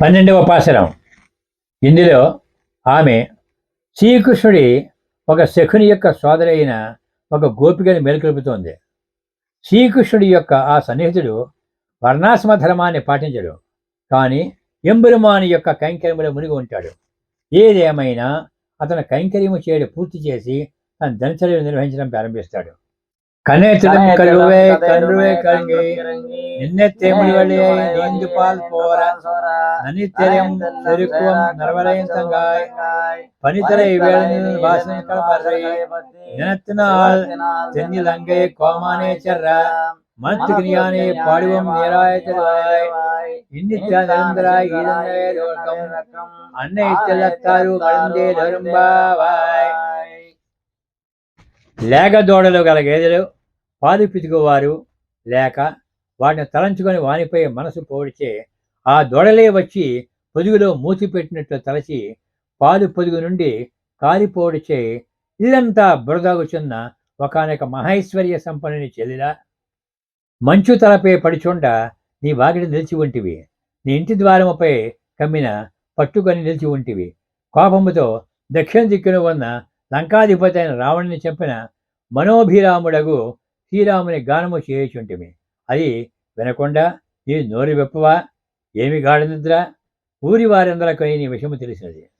పన్నెండవ పాశరం ఇందులో ఆమె శ్రీకృష్ణుడి ఒక శకుని యొక్క సోదరైన ఒక గోపికని మేలుకొలుపుతోంది. శ్రీకృష్ణుడి యొక్క ఆ సన్నిహితుడు వర్ణాశ్రమ ధర్మాన్ని పాటించడు కానీ ఎంబెరుమాని యొక్క కైంకర్యములో మునిగి ఉంటాడు. ఏదేమైనా అతను కైంకర్యము చేయడం పూర్తి చేసి తన దినచర్యలు నిర్వహించడం ప్రారంభిస్తాడు. கண்ணேத்திலும் கழுவே கழுவே கழுங்கி நின்னத்தை முடிவழியை நீந்து பால் போர நனித்தரையும் செருக்குவம் நரவலையும் தங்காய். பனித்தரை வேளையில் வாசனைகள் பறை தினத்தினால் தென்னில் அங்கே கோமானே செல்ற மனத்துக்கு நீயானே பாடுவோம் நேராய செல்வாய் நிரந்தராய் இளந்தே அன்னை செல்லத்தாரு மலர்ந்தே நரும்பாவாய் లేక దూడలు గల గేదెలు పాలు పితుకువారు లేక వాటిని తలంచుకొని వానిపై మనసు పోడిచే ఆ దూడలే వచ్చి పొదుగులో మూతి పెట్టినట్లు తలచి పాలు పొదుగు నుండి కాలిపోడిచే ఇల్లంతా బురదాగుచున్న ఒకనొక మహైశ్వర్య సంపన్నుని చెల్లిలా? మంచు తలపై పడిచుండ నీ వాకిడి నిలిచి ఉంటివి. నీ ఇంటి ద్వారముపై కమ్మిన పట్టుకొని నిలిచి ఉంటివి. కోపముతో దక్షిణ దిక్కున ఉన్న లంకాధిపతి అయిన రావణుని చంపిన మనోభిరాముడగు శ్రీరాముని గానము చేయుచుంటిమి. అది వినకుండా నీ నోరు వెప్పవా ఏమి గాఢ నిద్ర ఊరి వారందరికీ నీ విషయము తెలిసినది.